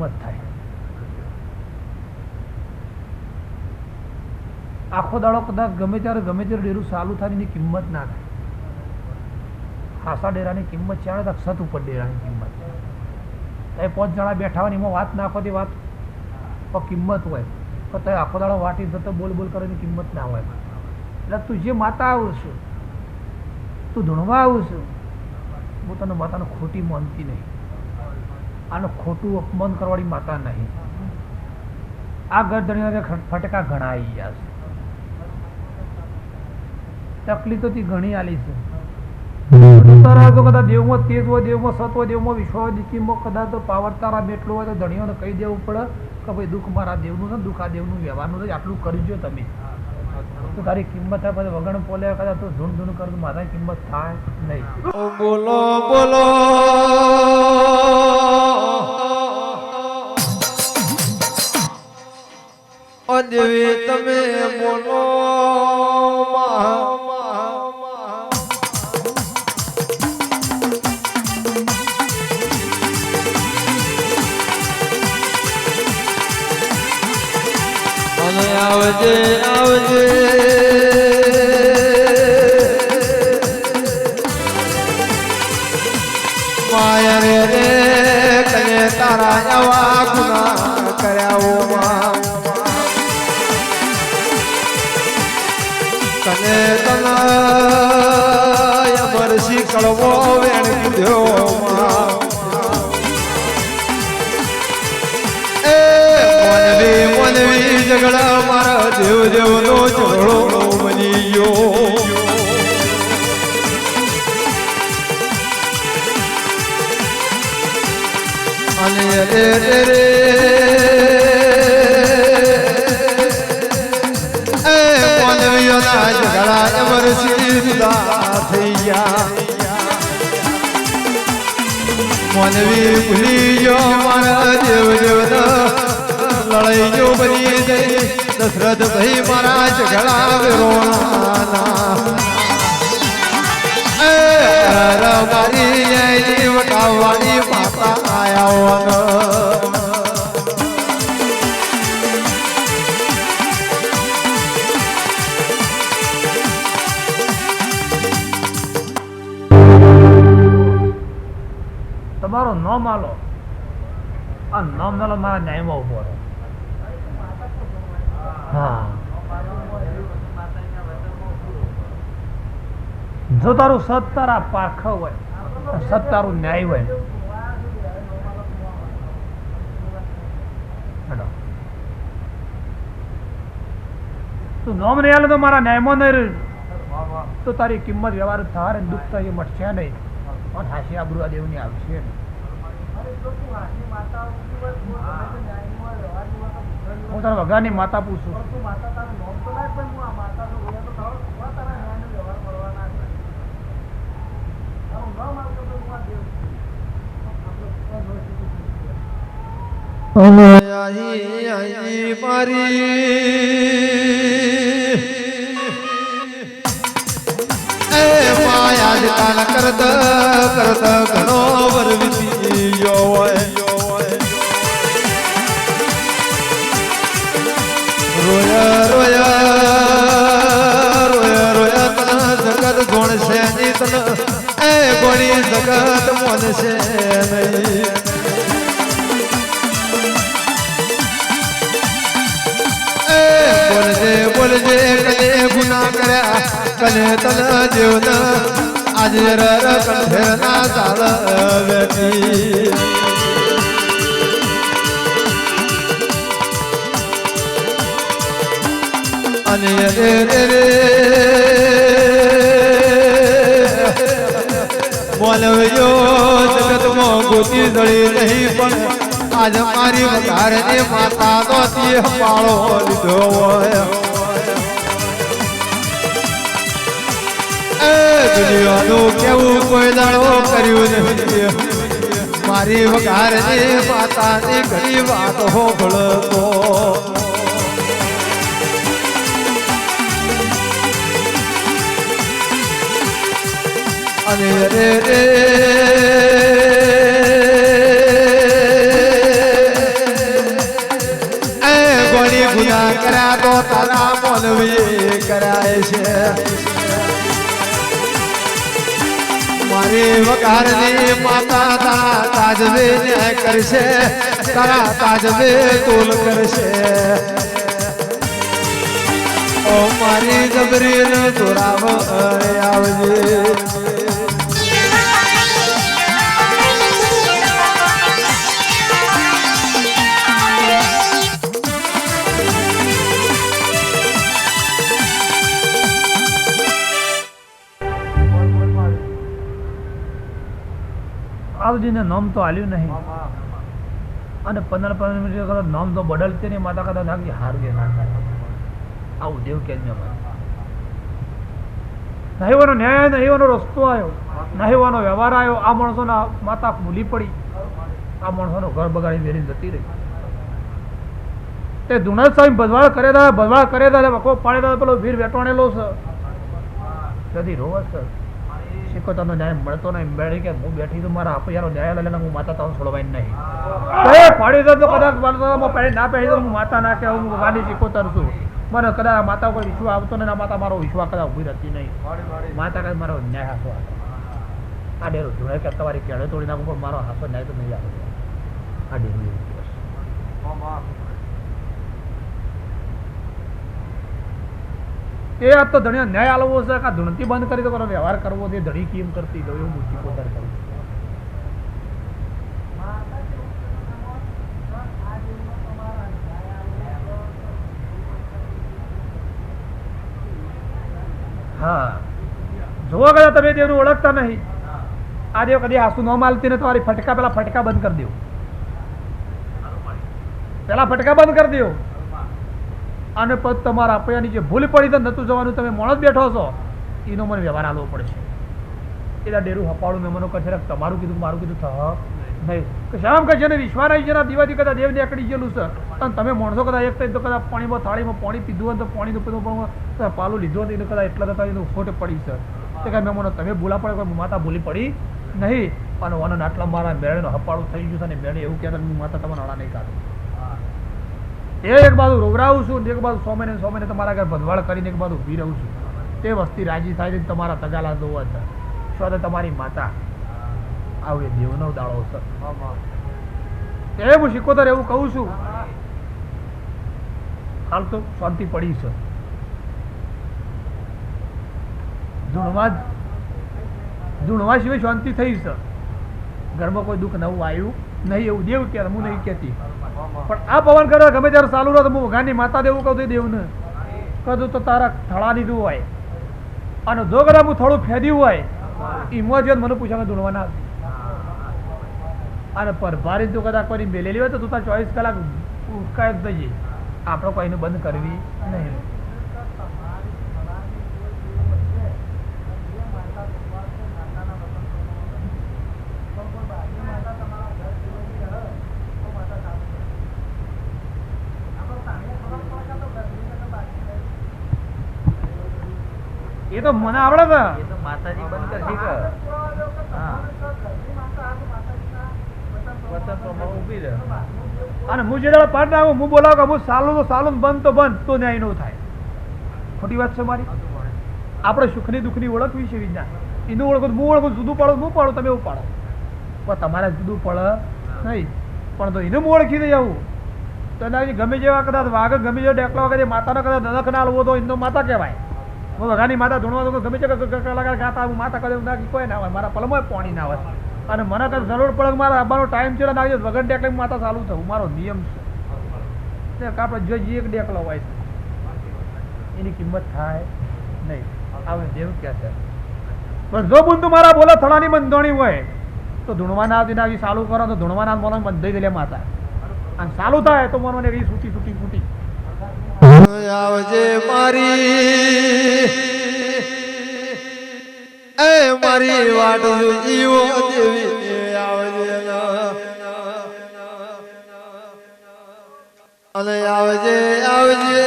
કિંમત થાય. આખો દાડો કદાચ ગમે ત્યારે ગમે ત્યારે ડેરું ચાલુ થાય એની કિંમત ના થાય. ખાસા ડેરાની કિંમત ચાલે તક સત ઉપર ડેરાની કિંમત એ પાંચ જણા બેઠા હોય એમાં વાત નાખો તે વાત. પણ કિંમત હોય. પણ તે આખો દાડો વાટી જતો બોલ બોલ કરવાની કિંમત ના હોય. એટલે તું જે માતા આવું છું, તું ધૂણવા આવું છું, હું તને માતાને ખોટી માનતી નહીં. આનું ખોટું અપમાન કરવાળી માતા નહીં. આ ગરદણીઓને ફટકા ઘણા આવી ગયા છે. તકલીફ તો ઘણી આલી છે. કદાચ દેવમાં તેજ હોય, દેવમાં સત હોય, દેવમાં વિશ્વ હોય દીકીમાં કદાચ પાવર તારા બેટલો હોય તો ધણીઓને કહી દેવું પડે કે ભાઈ દુઃખ મારા દેવનું ને દુઃખ આ દેવનું વ્યવહારનું નથી આટલું કરજો તમે. તો તારી કિંમત થાય, પછી વગણ પોલે કદાચ તું ધૂણ ધૂણ કર મારા કિંમત થાય નહીં. બોલો બોલો. દેવી તમે બોલો આવજે આવજે. માયા રે કને તારા એવા કળવો વેણ મોનવી મોનવી ઝઘડા મારા જેવ દેવનો ઝઘડો બની ગયો. અને રે રે. રે ઝઘડા અમરસી જુદા થઈ ગયા. મોનવી ભૂલી ગયો મારા દેવ દેવતા. લડાઈ જો બની જઈ દશરથ ભાઈ મારા ઝઘડા વિરોણા મારી વટાવવાની માતા આયા તમારો નામ આ નામ આલો મારા ન્યાયમાં ઊભો રહો જો તારું સત તારા પારખ હોય સત તારું ન્યાય હોય તું નોમ નહીં તો મારા ન્યાયમાં નહીં. તો તારી કિંમત વ્યવહાર થાય દુઃખ થાય મટશે નહીં પણ હાસી આબરૂ આ દેવની આવશે નહીં. હું તારા વગાની માતા પૂછું. આઈ આઈ મારી એ માયા જ કાલ કરત કરત ઘણો વરવી ગયો હોય રોયા રોયા રોયા રોયા તન, જગત ગુણ છે ની તન. એ ગોણી જગત મોન છે નહીં. બોલજે બોલજે, કને ગુના કર્યા. કને તન જીવન આજે રર કંઠે ના ચાલ અને રે રે રે દળી નહીં પણ આજ મારી વઘારને માતા નોતી પાળો લીધો હોય. દુનિયાનું કેવું કોઈ દાડો કર્યું નહીં મારી વઘારની માતાની ઘણી વાત હોભળતો અને રે રે કર્યા તો તારા મોલવી કરાય છે મારી વકારની માતા તારા તાજવે ન્યાય કરશે, તારા તાજવે તોલ કરશે. ઓ મારી જબરી જોરાવ આવજે. આવજીને નામ તો આલ્યું નહીં. અને પંદર પંદર મિનિટ કરતા નામ તો બદલતે નહીં માતા કદાચ નાખી હારું એ ના થાય આવું દેવ કે નહીવાનો ન્યાય નહીવાનો રસ્તો આવ્યો. નહીવાનો વ્યવહાર આવ્યો. આ માણસોના માતા ભૂલી પડી. આ માણસોનો ઘર બગાડી વેરી જતી રહી. તે ધુણસ સાહેબ ભજવાળ કરે દા ભજવાળ કરે દા વખો પાડે દા પેલો વીર વેટવાણેલો છે. જતી રોવા સર. તમને ન્યાય મળતો નહીં. મેળી કે હું બેઠી છું મારા આપયાનો ન્યાય લઈને હું માતા તમને છોડવાય નહીં. તો પાડી દો તો કદાચ પહેરી ના પહેરી દો હું માતા ના કે હું ભગવાનની શીખોતર છું. મને કદાચ માતા કોઈ વિશ્વાસ આવતો નહીં માતા મારો વિશ્વાસ કદાચ ઊભી રહેતી નહીં. માતા કદાચ મારો ન્યાય હાથો આ ડેરો જોડે કે તમારી કેળે તોડી નાખું પણ મારો હાથો ન્યાય તો નહીં આવે આ ડેરો એવું કહે છે. એ આ તો ધણી ન્યાય આલવો છે કે ધૂણતી બંધ કરી તો વ્યવહાર કરવો તે ધણી કેમ કરતી દો એવું બુદ્ધિ પોતાર કરું. હા. જોવા કદાચ તમે દેવને ઓળખતા નહીં. આ દેવ કદી હાસુ ન માલતી ને તમારી ફટકા, પેલા ફટકા બંધ કરી દેવું. પેલા ફટકા બંધ કરી દો અને પછી તમારા આપ્યાની જે ભૂલ પડી તો નતું જવાનું, તમે મોણ બેઠો છો, એનો મને વ્યવહાર આલવો પડશે. એના ડેરું હપાળું મેં મને કહે તમારું કીધું મારું કીધું થ. નહીં. કે શામ કહે છે ને વિશ્વાસ આવી દીવાથી કદાચ દેવ નીકળી ગયેલું છે. અને તમે માણસો કદાચ એક થઈ તો કદાચ પાણીમાં થાળીમાં પાણી પીધું હોય તો પાણીનું પીધું પાલું લીધું હતું એને કદાચ એટલા થતા એનું ખોટ પડી છે. તે કાંઈ મને, તમે ભૂલા પડે, કોઈ માતા ભૂલી પડી નહીં. અને વનન આટલા મારા મેળનો હપાળું થઈ ગયું છે અને મેળે એવું કહેતા, માતા, તમારા નાળા નહીં કાઢું. એ એક બાજુ રોવરાવું છું એક બાજુ સો મહિને સો મહિને તમારા ઘર ભદવાળ કરીને એક બાજુ ઊભી રહું છું. તે વસ્તી રાજી થાય છે તમારા તગાલા જોવા છે સ્વાદ તમારી માતા? આવું એ દેવનો દાડો છે. એ હું શીખોતર એવું કહું છું. હાલ તો શાંતિ પડી છે. ધૂણવા ધૂણવા સિવાય શાંતિ થઈ છે. ઘરમાં કોઈ દુઃખ નવું આવ્યું? નહીં એવું, દેવ કે હું નહીં કહેતી. પણ આ પવન કરે, ગમે ત્યારે ચાલુ રહે તો હું ગાંધી માતા દેવું કહું દેવને. કદું તો તારા થળા દીધું હોય. અને જો કદાચ હું થોડું ફેદ્યું હોય એમાં જ મને પૂછાને ધૂણવાના અને પરભારી જો કદાચ કોઈની મેલેલી હોય તો તું તાર ચોવીસ કલાક ઉકાય જ દઈએ. આપણે કોઈને બંધ કરવી નહીં. એ તો મને આવડે છે. એ તો માતાજી બંધ કરશે કે હા. વચન પ્રમાણે ઊભી રહે. અને હું જે દાડે પાડ હું બોલાવું કે હું સાલું તો સાલું ને બંધ તો બંધ તો ન્યાય નો થાય. ખોટી વાત છે મારી? આપણે સુખની દુઃખની ઓળખવી છે વિજ્ઞાન. એનું ઓળખું હું ઓળખું જુદું પાડું હું પાડો તમે એવું પાડો. પણ તમારે જુદું પડે નહીં. પણ તો એને હું ઓળખી દઈ આવું. તો એના ગમે જેવા કદાચ વાઘ ગમે જેવા ડેકલા વગર માતાનો કદાચ નખ ના લવો તો એનો માતા કહેવાય. વઘાની માતા ધૂણવા તો ગમે છે હું માતા કદાચ ના કોઈ ના હોય. મારા પલમાં પાણી ના હોય. અને મને કદાચ જરૂર પડે મારા આવવાનો ટાઈમ છે ના વગર ડેકલે હું માતા ચાલુ થવું મારો નિયમ છે. ને આપણે જોઈએ એક ડેકલો હોય છે. એની કિંમત થાય નહીં. આવે દેવ કે છે. જો બુંદ મારા બોલા થળાની બંધોણી હોય, તો ધૂણવાના આવતી આવી ચાલુ કરો તો ધૂણવાના મોનો બંધાઈ દે માતા. અને ચાલુ થાય તો મને ને એવી સૂટી સૂટી ફૂટી. આવજે મારી વાટ જીવો દેવી આવજે અને આવજે આવજે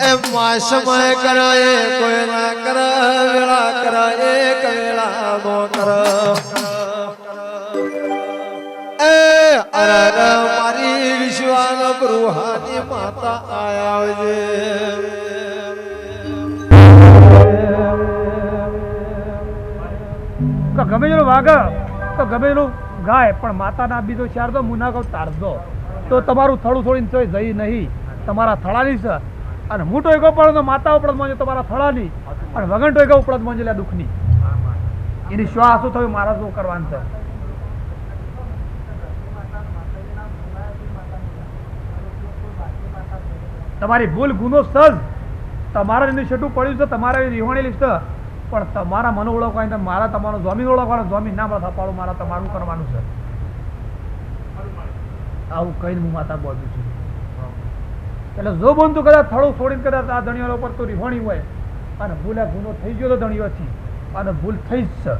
એમ માં સમય કરાય કોઈ ના કર વેળા કરાય વેળા નો કર એ અરે મારી વિશ્વાન ગૃહાની માતા આયાવજે કે ગમે તેનું વાગે તો ગમે તેનું ગાય, પણ માતાના બીજો ચાર દો મુના કહું તારજો. તો તમારું થળું થોડીને તોય જઈ નહીં. તમારા થળાની છે. અને હું ટોય કહું પણ તો માતા ઉપડત માંજો તમારા થળાની. અને વગન ટોય કહું ઉપડત મોંજો દુઃખની. એની શ્વાસ શું થયું મારા શું કરવાનું છે. તમારી ભૂલ ગુનો સજ. તમારા એની છેટું પડ્યું છે તમારા રિહોણી લિસ્ટ. પણ તમારા મને ઓળખવાની તો મારા તમારો સ્વામી ઓળખવાનો, સ્વામી ના મળે પાડું મારા તમારું કરવાનું છે. આવું કહીને હું માતા બોલું છું. એટલે જો બંધુ કદાચ થોડું છોડીને કદાચ આ ધણીઓ પર તો રિહોણી હોય, અને ભૂલે ગુનો થઈ ગયો તો ધણીઓથી અને ભૂલ થઈ જ છે.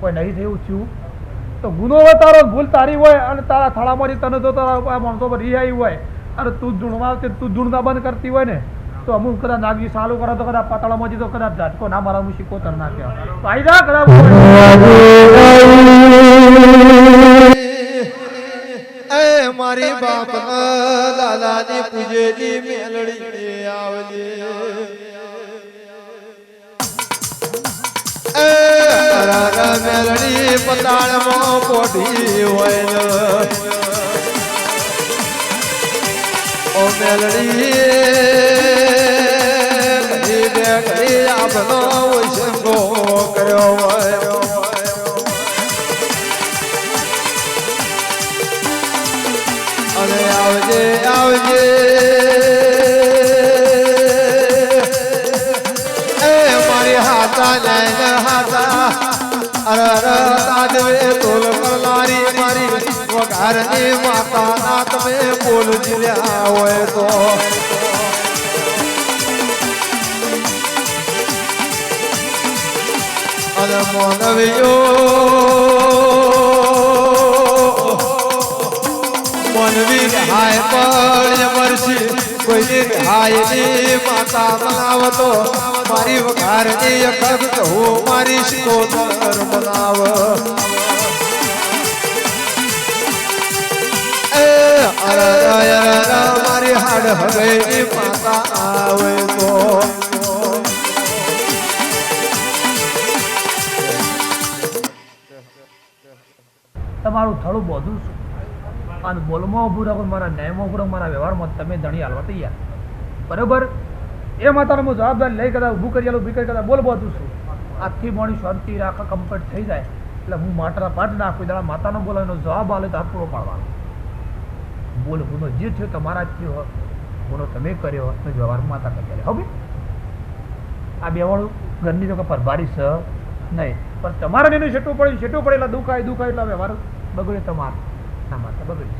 કોઈ નહીં થયું થયું, તો ગુનો હોય તારો ભૂલ તારી હોય, અને તારા થળામાંથી તને જો તારા માણસો પર રિહાઈ હોય, અને તું ધૂણવા તું ધૂણતા બંધ કરતી હોય ને તો અમુક કદાચ નાગજી ચાલુ કરો તો કદાચ મોજી તો કદાચ ઝાટકો ના મારા હું શીખો તર ના કહેવાય. ફાયદા એ મારી બાપ દાદાની પૂજેલી મેલડી આવજે. મેલડી પતાળમાં પોઢી હોય ઓ મેલડી આપનો ઉછંગો કર્યો હોય. અને આવજે આવજે. એ મારી હાથા લઈને હાથા. અરે તાજવે તોલ મારી. વઘારની માતાના તમે બોલ જીલ્યા હોય તો. અને મોનવીઓ મનવી હાય પણ મરસી કોઈની હાયની માતા બનાવતો, મારી વઘારની કહું મારી શિકોતર બનાવ. અરે મારી હાડ હવે માતા આવે. તમારું બધું છું. અને બોલમાં ઊભું રાખો મારા ન્યાયમાં ઊભું રાખો, મારા વ્યવહારમાં તમે ધણી હાલવા તૈયાર. બરોબર? એ માતાનો હું જવાબદારી લઈ કદાચ ઊભું કરી ઊભી કરી કદાચ બોલ બધું છું. આજથી મોડી શાંતિ રાખે કમ્પ્લીટ થઈ જાય. એટલે હું માટાના પાટ નાખું દાડા માતાનો બોલાવીનો જવાબ આલે તો હાથ પૂરો પાડવાનો. બોલ, ગુનો જે થયો તમારા જ થયો, ગુનો તમે કર્યો તો વ્યવહાર માતા કરી હવે આ બેવાળું ઘરની તો પરભારી છે. નહીં, પણ તમારે એનું છેટું પડ્યું, છેટું પડે એટલે દુખાય દુખાય, એટલે વ્યવહાર બગડે તમારે ના માતા બગડી